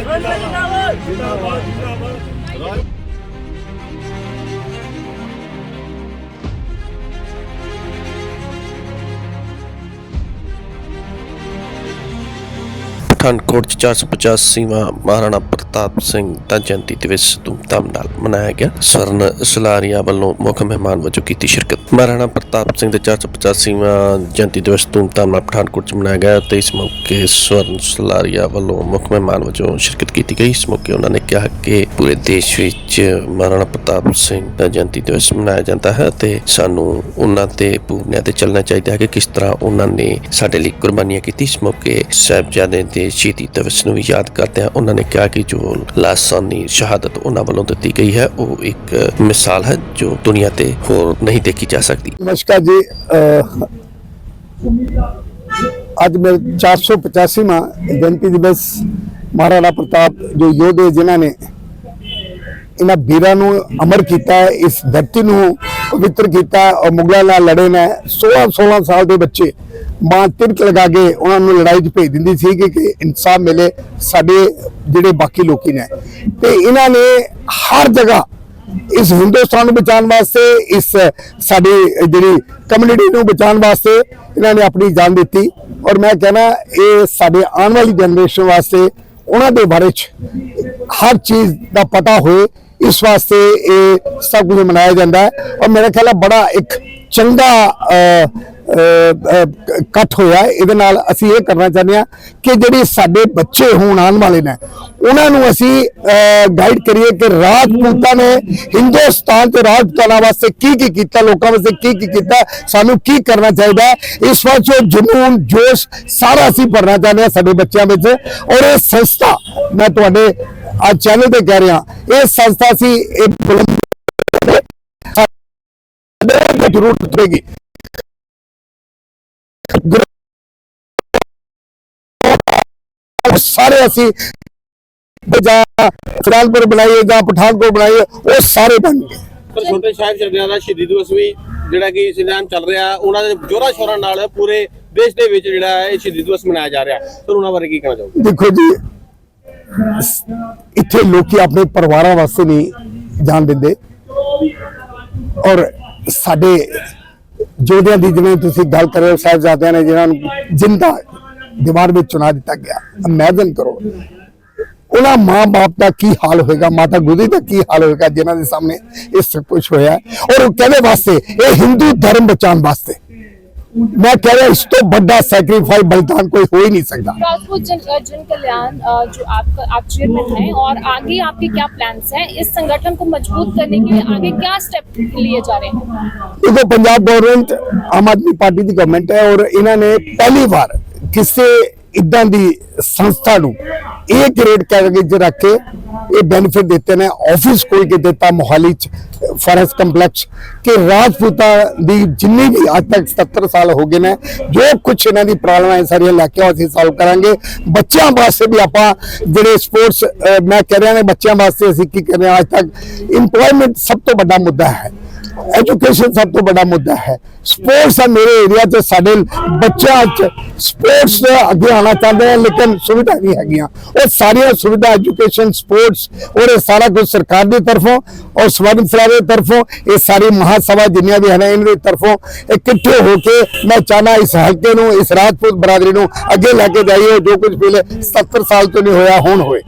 ਜਿੰਦਾਬਾਦ ਚ ਜਿੰਦਾਬਾਦ ਪਠਾਨਕੋਟ 'ਚ 485ਵਾਂ ਮਹਾਰਾਣਾ ਪ੍ਰਤਾਪ ਸਿੰਘ ਦਾ ਜਯੰਤੀ ਦਿਵਸ ਧੂਮਧਾਮ ਨਾਲ ਮਨਾਇਆ ਗਿਆ। ਸਰਨ ਸਲਾਰੀਆ ਵੱਲੋਂ ਮੁੱਖ ਮਹਿਮਾਨ ਵਜੋਂ ਕੀਤੀ ਸ਼ਿਰਕਤ। ਮਹਾਰਾਣਾ ਪ੍ਰਤਾਪ ਸਿੰਘ ਦੇ 485ਵਾਂ ਜਯੰਤੀ ਦਿਵਸ ਧੂਮਧਾਮ ਨਾਲ ਪਠਾਨਕੋਟ 'ਚ ਮਨਾਇਆ ਗਿਆ ਤੇ ਇਸ ਮੌਕੇ ਸਵਰਨ ਸਲਾਰੀਆ ਵੱਲੋਂ ਮੁੱਖ ਮਹਿਮਾਨ ਵਜੋਂ ਸ਼ਿਰਕਤ ਕੀਤੀ ਗਈ। ਇਸ ਮੌਕੇ ਉਹਨਾਂ ਨੇ ਕਿਹਾ ਕਿ ਪੂਰੇ ਦੇਸ਼ ਵਿੱਚ ਮਹਾਰਾਣਾ ਪ੍ਰਤਾਪ ਸਿੰਘ ਦਾ ਜਯੰਤੀ ਦਿਵਸ ਮਨਾਇਆ ਜਾਂਦਾ ਹੈ ਤੇ ਸਾਨੂੰ ਉਹਨਾਂ ਦੇ ਪੂਰਨਿਆਂ ਤੇ ਚੱਲਣਾ ਚਾਹੀਦਾ ਹੈ ਕਿ ਕਿਸ ਤਰ੍ਹਾਂ ਉਹਨਾਂ ਨੇ ਸਾਡੇ ਲਈ ਕੁਰਬਾਨੀਆਂ ਕੀਤੀ ਇਸ ਮੌਕੇ ਸਾਹਿਬਜ਼ਾਦੇ ਦੇ ਸ਼ਹੀਦੀ ਦਿਵਸ ਨੂੰ ਵੀ ਯਾਦ ਕਰਦਿਆਂ ਉਹਨਾਂ ਨੇ ਕਿਹਾ ਕਿ ਜੋ ਲਾਸਾਨੀ ਸ਼ਹਾਦਤ ਉਹਨਾਂ ਵੱਲੋਂ ਦਿੱਤੀ ਗਈ ਹੈ, ਉਹ ਇੱਕ ਮਿਸਾਲ ਹੈ ਜੋ ਦੁਨੀਆ ਤੇ ਹੋਰ ਨਹੀਂ ਦੇਖੀ ਜਾ ਸਕਦੀ। ਨਮਸਕਾਰ ਜੀ ਅੱਜ ਮੈਂ 485ਵਾਂ ਜਯੰਤੀ ਦਿਵਸ ਮਹਾਰਾਣਾ ਪ੍ਰਤਾਪ ਜੋ ਯੋਧੇ ਜਿਨ੍ਹਾਂ ਨੇ ਇਹਨਾਂ ਵੀਰਾਂ ਨੂੰ ਅਮਰ ਕੀਤਾ, ਇਸ ਧਰਤੀ ਨੂੰ ਪਵਿੱਤਰ ਕੀਤਾ ਔਰ ਮੁਗਲਾਂ ਨਾਲ ਲੜੇ ਨੇ। 16 16 ਸਾਲ ਦੇ ਬੱਚੇ ਮਾਂ ਤਿਲਕ ਲਗਾ ਕੇ ਉਹਨਾਂ ਨੂੰ ਲੜਾਈ 'ਚ ਭੇਜ ਦਿੰਦੀ ਸੀ ਕਿ ਕਿ ਇਨਸਾਫ ਮਿਲੇ ਸਾਡੇ ਜਿਹੜੇ ਬਾਕੀ ਲੋਕੀ ਨੇ। ਤੇ ਇਹਨਾਂ ਨੇ ਹਰ ਜਗ੍ਹਾ ਇਸ ਹਿੰਦੁਸਤਾਨ ਨੂੰ ਬਚਾਉਣ ਵਾਸਤੇ, ਇਸ ਸਾਡੀ ਜਿਹੜੀ ਕਮਿਊਨਿਟੀ ਨੂੰ ਬਚਾਉਣ ਵਾਸਤੇ ਇਹਨਾਂ ਨੇ ਆਪਣੀ ਜਾਨ ਦਿੱਤੀ। ਔਰ ਮੈਂ ਕਹਿੰਦਾ, ਇਹ ਸਾਡੇ ਆਉਣ ਵਾਲੀ ਜਨਰੇਸ਼ਨ ਵਾਸਤੇ, ਉਹਨਾਂ ਦੇ ਬਾਰੇ ਚ ਹਰ ਚੀਜ਼ ਦਾ ਪਤਾ ਹੋਏ, ਇਸ ਵਾਸਤੇ ਇਹ ਸਭ ਕੁਝ ਮਨਾਇਆ ਜਾਂਦਾ ਹੈ। ਔਰ ਮੇਰੇ ਖਿਆਲ ਹੈ ਬੜਾ ਇੱਕ ਚੰਗਾ ਇਕੱਠ ਹੋਇਆ ਇਹਦੇ ਨਾਲ ਅਸੀਂ ਇਹ ਕਰਨਾ ਚਾਹੁੰਦੇ ਹਾਂ ਕਿ ਜਿਹੜੇ ਸਾਡੇ ਬੱਚੇ ਹੋਣ ਆਉਣ ਵਾਲੇ ਨੇ, ਉਹਨਾਂ ਨੂੰ ਅਸੀਂ ਗਾਈਡ ਕਰੀਏ ਕਿ ਰਾਜਪੂਤਾਂ ਨੇ ਹਿੰਦੁਸਤਾਨ ਤੇ ਰਾਜਪੂਤਾਂ ਵਾਸਤੇ ਕੀ ਕੀ ਕੀਤਾ, ਲੋਕਾਂ ਵਾਸਤੇ ਕੀ ਕੀ ਕੀਤਾ, ਸਾਨੂੰ ਕੀ ਕਰਨਾ ਚਾਹੀਦਾ ਹੈ। ਇਸ ਵਾਰ ਜੋ ਜਨੂਨ, ਜੋਸ਼, ਸਾਰਾ ਅਸੀਂ ਭਰਨਾ ਚਾਹੁੰਦੇ ਹਾਂ ਸਾਡੇ ਬੱਚਿਆਂ ਵਿੱਚ। ਔਰ ਇਹ ਸੰਸਥਾ, ਮੈਂ ਤੁਹਾਡੇ ਅੱਜ ਚੈਨਲ ਤੇ ਕਹਿ ਰਿਹਾ, ਇਹ ਸੰਸਥਾ ਸੀ ਇਹ ਜ਼ਰੂਰ ਉਤਰੇਗੀ ਸਾਰੇ ਅਸੀਂ ਜਾਂ ਫਿਰਾਲਪੁਰ ਬਣਾਈਏ ਜਾਂ ਪਠਾਨਕੋਟ ਬਣਾਈਏ ਉਹ ਸਾਰੇ ਬਣਨਗੇ ਪਰ ਛੋਟੇ ਸਾਹਿਬ ਸ਼ਹੀਦਾਂ ਦਾ ਸ਼ਹੀਦੀ ਦਿਵਸ ਵੀ ਜਿਹੜਾ ਕਿ ਸਿਧਾਂਤ ਚੱਲ ਰਿਹਾ ਉਹਨਾਂ ਦੇ ਜੋਰਾ ਸ਼ੋਰਾਂ ਨਾਲ ਪੂਰੇ ਦੇਸ਼ ਦੇ ਵਿੱਚ ਜਿਹੜਾ ਹੈ ਇਹ ਸ਼ਹੀਦੀ ਦਿਵਸ ਮਨਾਇਆ ਜਾ ਰਿਹਾ। ਸਰ ਉਹਨਾਂ ਬਾਰੇ ਕੀ ਕਹਿਣਾ ਚਾਹੋਗੇ? ਦੇਖੋ ਜੀ ਇੱਥੇ ਲੋਕੀ ਆਪਣੇ ਪਰਿਵਾਰਾਂ ਵਾਸਤੇ ਨਹੀਂ ਜਾਣ ਦਿੰਦੇ। ਔਰ ਸਾਡੇ ਜੋਧਿਆਂ ਦੀ ਜਿਵੇਂ ਤੁਸੀਂ ਗੱਲ ਕਰ ਰਹੇ ਹੋ ਸਾਹਿਬਜ਼ਾਦਿਆਂ ਨੇ ਜਿਹਨਾਂ ਨੂੰ ਜਿੰਦਾ दीवार ਵਿੱਚ ਚੁਣਾ ਦਿੱਤਾ ਗਿਆ ਇਮੇਜਿਨ ਕਰੋ ਉਹਨਾਂ ਮਾਂ-ਬਾਪ ਦਾ ਕੀ ਹਾਲ ਹੋਏਗਾ ਮਾਤਾ ਗੁਜਰੀ ਦਾ ਕੀ ਹਾਲ ਹੋਏਗਾ ਜਿਨ੍ਹਾਂ ਦੇ ਸਾਹਮਣੇ ਇਹ ਸਭ ਕੁਝ ਹੋਇਆ ਔਰ ਉਹ हिंदू धर्म बचाने वास्ते। मैं कह रहा इस तो बड़ा सैक्रिफाइस बलिदान कोई हो ही नहीं सकता। जन, कल्याण जो आप आप चेयरमैन हैं और आगे आपके क्या प्लान्स हैं? इस संगठन को मज़बूत करने के लिए आगे क्या स्टेप लिए जा रहे हैं? देखो पंजाब गवर्नमेंट आम आदमी पार्टी की गवर्नमेंट है और इन्होंने पहली बार ਕਿਸੇ ਇਦਾਂ ਦੀ ਸੰਸਥਾ ਨੂੰ ਇਹ ਗ੍ਰੇਡ ਕੈਟਾਗਰੀ 'ਚ ਰੱਖ ਕੇ ਇਹ ਬੈਨੀਫਿਟ ਦਿੱਤੇ ਨੇ। ਆਫਿਸ ਖੋਲ ਕੇ ਦਿੱਤਾ ਮੋਹਾਲੀ 'ਚ ਫੋਰੈਸਟ ਕੰਪਲੈਕਸ ਕਿ ਰਾਜਪੂਤਾਂ ਦੀ ਜਿੰਨੀ ਵੀ ਅੱਜ ਤੱਕ 77 ਸਾਲ ਹੋ ਗਏ ਨੇ ਜੋ ਕੁਝ ਇਹਨਾਂ ਦੀ ਪ੍ਰੋਬਲਮ ਹੈ ਸਾਰੀਆਂ ਲੈ ਕੇ ਆਓ, ਅਸੀਂ ਸੋਲਵ ਕਰਾਂਗੇ। ਬੱਚਿਆਂ ਵਾਸਤੇ ਵੀ ਆਪਾਂ ਜਿਹੜੇ ਸਪੋਰਟਸ ਮੈਂ ਕਹਿ ਰਿਹਾ ਨੇ ਬੱਚਿਆਂ ਵਾਸਤੇ ਅਸੀਂ ਕੀ ਕਰ ਰਹੇ ਹਾਂ ਅੱਜ ਤੱਕ ਇੰਪਲੋਇਮੈਂਟ ਸਭ ਤੋਂ ਵੱਡਾ ਮੁੱਦਾ ਹੈ। ਐਜੂਕੇਸ਼ਨ ਸਭ ਤੋਂ ਵੱਡਾ ਮੁੱਦਾ ਹੈ। ਸਪੋਰਟਸ ਆ ਮੇਰੇ ਏਰੀਆ 'ਚ, ਸਾਡੇ ਬੱਚਿਆਂ 'ਚ ਸਪੋਰਟਸ ਦੇ ਅੱਗੇ ਆਉਣਾ ਚਾਹੁੰਦੇ ਆ, ਲੇਕਿਨ ਸੁਵਿਧਾ ਨਹੀਂ ਹੈਗੀਆਂ। ਉਹ ਸਾਰੀਆਂ ਸੁਵਿਧਾ ਐਜੂਕੇਸ਼ਨ ਸਪੋਰਟਸ ਔਰ ਇਹ ਸਾਰਾ ਕੁਝ ਸਰਕਾਰ ਦੀ ਤਰਫੋਂ ਔਰ ਸਵਰਨ ਸਲਾਵੇ ਦੀ ਤਰਫੋਂ, ਇਹ ਸਾਰੀ ਮਹਾਸਭਾ ਜਿੰਨੀਆਂ ਵੀ ਹਨ, ਇਹਨਾਂ ਦੀ ਤਰਫੋਂ ਇਕੱਠੇ ਹੋ ਕੇ ਮੈਂ ਚਾਹਨਾ ਇਸ ਹਲਕੇ ਨੂੰ, ਇਸ ਰਾਜਪੂਤ ਬਰਾਦਰੀ ਨੂੰ ਅੱਗੇ ਲੈ ਕੇ ਜਾਈਏ, ਜੋ ਕੁਝ ਪਹਿਲੇ 70 ਸਾਲ ਤੋਂ ਨਹੀਂ ਹੋਇਆ, ਹੁਣ ਹੋਏ।